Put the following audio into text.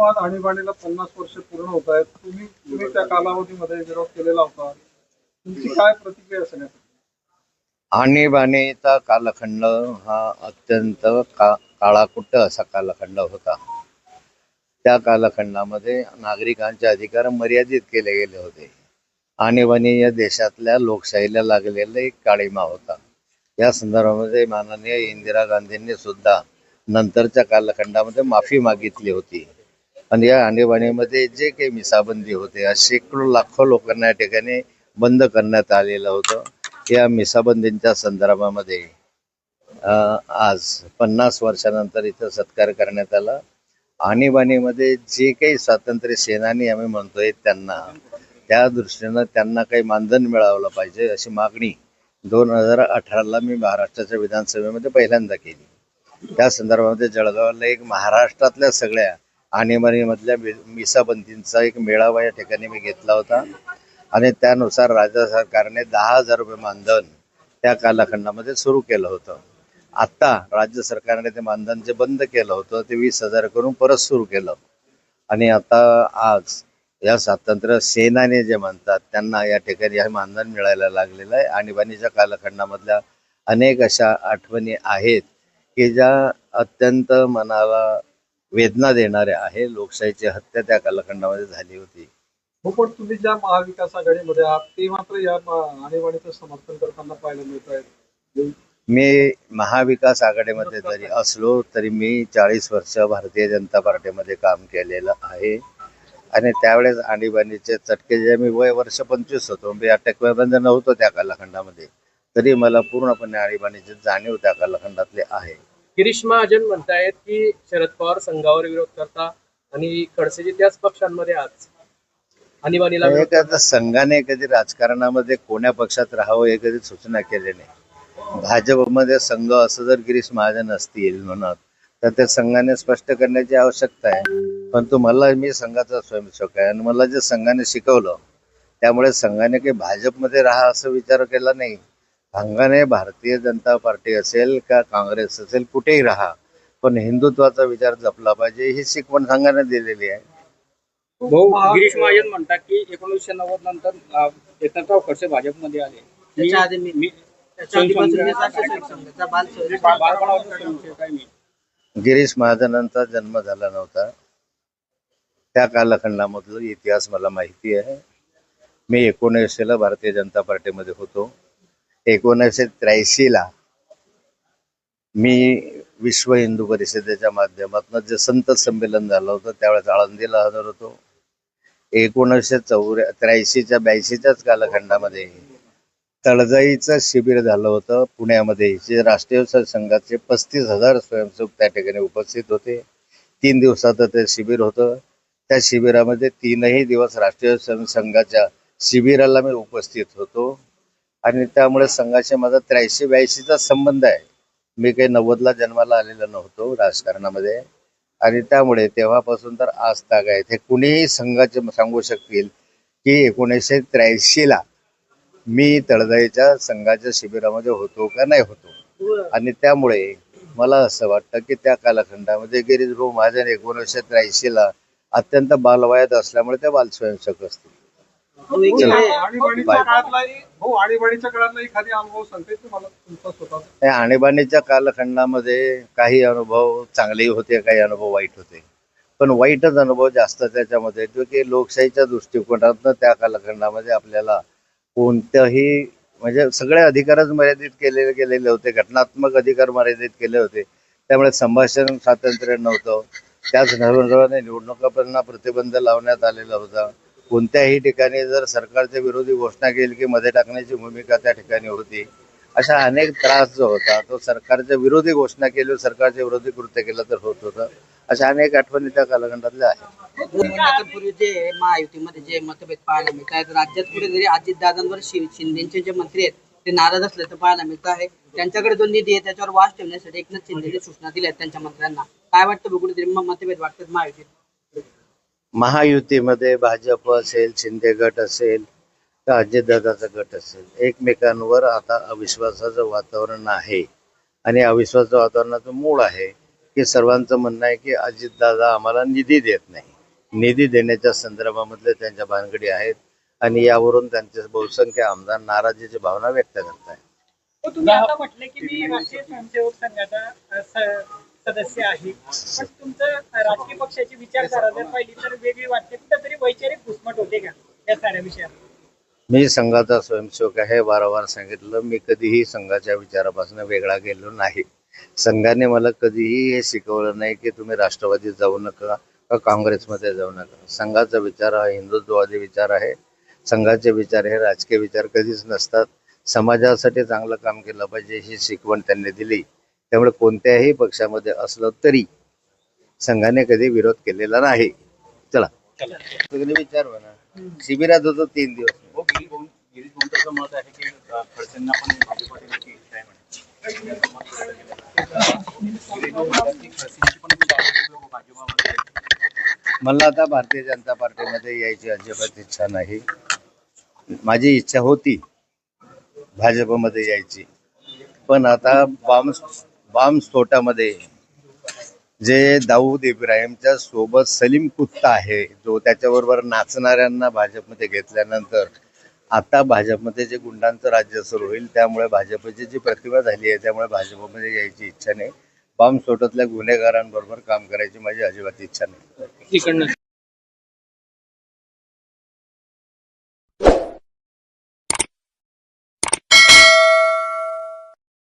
आज आणीबाणीला पन्नास वर्ष पूर्ण होत आहेत. तुम्ही तुम्ही त्या कालावधीमध्ये विरोध केलेला होता. तुमची काय प्रतिक्रिया असेल आणीबाणीचा कालखंड हा अत्यंत का काळाकुट्ट असा कालखंड होता. त्या कालखंडामध्ये नागरिकांचे अधिकार मर्यादित केले गेले होते. आणीबाणी या देशातल्या लोकशाहीला लागलेला एक काळीमा होता. या संदर्भामध्ये माननीय इंदिरा गांधींनी सुद्धा नंतरच्या कालखंडामध्ये माफी मागितली होती. आणि या आणीबाणीमध्ये जे काही मिसाबंदी होते शेकडो लाखो लोकांना या ठिकाणी बंद करण्यात आलेलं होतं. या मिसाबंदींच्या संदर्भामध्ये आज पन्नास वर्षानंतर इथं सत्कार करण्यात आला. आणीबाणीमध्ये जे काही स्वातंत्र्य सेनानी आम्ही म्हणतोय त्यांना त्या दृष्टीनं त्यांना काही मानधन मिळावलं पाहिजे अशी मागणी दोन हजार अठराला मी महाराष्ट्राच्या विधानसभेमध्ये पहिल्यांदा केली. त्या संदर्भामध्ये जळगावला एक महाराष्ट्रातल्या सगळ्या आणीबाणीमधल्या मि- मिसाबंदींचा एक मेळावा या ठिकाणी मी घेतला होता. आणि त्यानुसार राज्य सरकारने दहा हजार रुपये मानधन त्या कालखंडामध्ये सुरू केलं होतं. आत्ता राज्य सरकारने ते मानधन जे बंद केलं होतं ते वीस हजार करून परत सुरू केलं. आणि आता आज या स्वातंत्र्य सेनाने जे म्हणतात त्यांना या ठिकाणी हे मानधन मिळायला लागलेलं आहे. आणीबाणीच्या कालखंडामधल्या अनेक अशा आठवणी आहेत की ज्या अत्यंत मनाला वेदना देणाऱ्या आहे. लोकशाहीची हत्या त्या कालखंडामध्ये झाली होती. हो पण तुम्ही ज्या महाविकास आघाडीमध्ये आहात ते मात्र या आणीबाणीचं समर्थन करताना पाहायला मिळत आहेत मी महाविकास आघाडीमध्ये जरी असलो तरी मी चाळीस वर्ष भारतीय जनता पार्टीमध्ये काम केलेलं आहे. आणि त्यावेळेस आणीबाणीचे चटके जे मी वय वर्ष पंचवीस होतो मी अटकमध्ये नव्हतो त्या कालखंडामध्ये. तरी मला पूर्णपणे आणीबाणीची जाणीव त्या कालखंडातली आहे. गिरीश महाजन म्हणतायत की शरद पवार संघावर विरोध करता आणि खडसेजी त्याच पक्षांमध्ये आज. आणीबाणीला विरोध एक आता संघाने कधी राजकारणामध्ये कोण्या पक्षात राहावं हे कधी सूचना केली नाही. भाजपमध्ये संघ असं जर गिरीश महाजन असतील म्हणत तर ते संघाने स्पष्ट करण्याची आवश्यकता आहे. पण तू मला मी संघाचा स्वयंसेवक आहे आणि मला जे संघाने शिकवलं त्यामुळे संघाने काही भाजपमध्ये राहा असं विचार केला नाही. संघाने भारतीय जनता पार्टी असेल का काँग्रेस असेल कुठेही राहा. पण हिंदुत्वाचा विचार जपला पाहिजे ही शिकवण संघाने दिलेली आहे. गिरीश महाजन म्हणतात की एकोणीसशे नव्वद नंतर अं, यत्नाथराव खडसे भाजपमध्ये आले. त्याच्या आधी मी- मी बालपणापासून आहे मी गिरीश महाजनांचा जन्म झाला नव्हता. त्या कालखंडामधलं इतिहास मला माहिती आहे. मी एकोणऐंशीला भारतीय जनता पार्टीमध्ये होतो. एकोणीसशे त्र्याऐंशीला मी विश्व हिंदू परिषदेच्या माध्यमातून जे संत संमेलन झालं होतं त्यावेळेस आळंदीला हजर होतो. एकोणीसशे चौऱ्या त्र्याऐंशीच्या ब्याऐंशीच्याच कालखंडामध्ये तळजाईचं शिबिर झालं होतं पुण्यामध्ये जे राष्ट्रीय संघाचे पस्तीस हजार स्वयंसेवक त्या ठिकाणी उपस्थित होते. तीन दिवसाचं ते शिबिर होतं. त्या शिबिरामध्ये तीनही दिवस राष्ट्रीय स्वयंसेवक संघाच्या शिबिराला मी उपस्थित होतो. आणि त्यामुळे संघाशी माझा त्र्याऐंशी ब्याऐंशीचा संबंध आहे. मी काही नव्वदला जन्माला आलेलो नव्हतो राजकारणामध्ये. आणि त्यामुळे तेव्हापासून तर आज ताग आहेत. हे कुणीही संघाचे सांगू शकतील की एकोणीसशे त्र्याऐंशीला मी तळजाईच्या संघाच्या शिबिरामध्ये होतो का नाही होतो. आणि त्यामुळे मला असं वाटतं की त्या कालखंडामध्ये गिरीश भाऊ महाजन एकोणीसशे त्र्याऐंशीला अत्यंत बालवयात असल्यामुळे ते बालस्वयंसेवक असतील. आणीबाणीच्या बाय. काळातलाही हो आणीबाणीच्या काळातला एखादी अनुभव सांगते तुम्हाला? तुमचा स्वतःचा? या आणीबाणीच्या कालखंडामध्ये काही अनुभव चांगलेही होते काही अनुभव वाईट होते. पण वाईटच अनुभव जास्त त्याच्यामध्ये जो की लोकशाहीच्या दृष्टिकोनातनं त्या कालखंडामध्ये आपल्याला कोणत्याही म्हणजे सगळे अधिकारच मर्यादित केलेले गेलेले होते घटनात्मक अधिकार मर्यादित केले होते. त्यामुळे संभाषण स्वातंत्र्य नव्हतं. त्याच धर्माने निवडणुकांना प्रतिबंध लावण्यात आलेला होता. कोणत्याही ठिकाणी जर सरकारच्या विरोधी घोषणा केली की मध्ये टाकण्याची भूमिका त्या ठिकाणी होती अशा अनेक त्रास जो होता तो सरकारच्या विरोधी घोषणा केली सरकारच्या विरोधी कृत्य केलं तर होत होतं अशा अनेक आठवणी त्या कालखंडातल्या आहेत. पूर्वी जे महायुतीमध्ये जे मतभेद पाहायला मिळत आहेत राज्यात कुठेतरी अजितदादांवर शि- शिंदेचे जे मंत्री आहेत ते नाराज असल्याचं पाहायला मिळत आहे. त्यांच्याकडे जो निधी आहे त्याच्यावर वास ठेवण्यासाठी एकनाथ शिंदेने सूचना दिल्या आहेत त्यांच्या मंत्र्यांना. काय वाटतं बघून तरी मतभेद वाटतात महायुतीत? महायुतीमध्ये भाजप असेल शिंदे गट असेल तर अजितदादाचा गट असेल एकमेकांवर आता अविश्वासाचं वातावरण आहे. आणि अविश्वासाचं वातावरणाचं मूळ आहे की सर्वांचं म्हणणं आहे की अजितदादा आम्हाला निधी देत नाही. निधी देण्याच्या संदर्भामधले त्यांच्या भानगडी आहेत आणि यावरून त्यांचे बहुसंख्य आमदार नाराजीची भावना व्यक्त करत आहेत मी संघाचा सदस्य आहे पण तुमचं राजकीय पक्षाची विचारधारा जर पाहिली तर वेगळी वाटते. कुठेतरी वैचारिक घुसमट होते का या साऱ्या विषयात मी संघाचा स्वयंसेवक आहे वारंवार सांगितलं मी कधीही संघाच्या विचारापासून वेगळा गेलो नाही. संघाने मला कधीही हे शिकवलं नाही की तुम्ही राष्ट्रवादीत जाऊ नका का काँग्रेसमध्ये जाऊ नका. संघाचा विचार हा हिंदुत्ववादी विचार आहे. संघाचे विचार हे राजकीय विचार कधीच नसतात. समाजासाठी चांगलं काम केलं पाहिजे ही शिकवण त्यांनी दिली. त्यामुळे कोणत्याही पक्षामध्ये असलं तरी संघाने कधी विरोध केलेला नाही. चला. विचार ना. शिबिरात होतो तीन दिवस. हो, मत आहे की. मला आता भारतीय जनता पार्टीमध्ये यायची अजिबात इच्छा नाही. माझी इच्छा होती भाजपमध्ये यायची. पण आता बॉम्ब बॉम्ब स्फोटामध्ये जे दाऊद इब्राहिमच्या सोबत सलीम कुत्ता आहे जो त्याच्याबरोबर नाचणाऱ्यांना भाजपमध्ये घेतल्यानंतर आता भाजपमध्ये जे गुंडांचं राज्य सुरू होईल त्यामुळे भाजपची जी प्रतिभा झाली आहे त्यामुळे भाजपमध्ये यायची इच्छा नाही. बॉम्ब स्फोटातल्या गुन्हेगारांबरोबर काम करायची माझी अजिबात इच्छा नाही.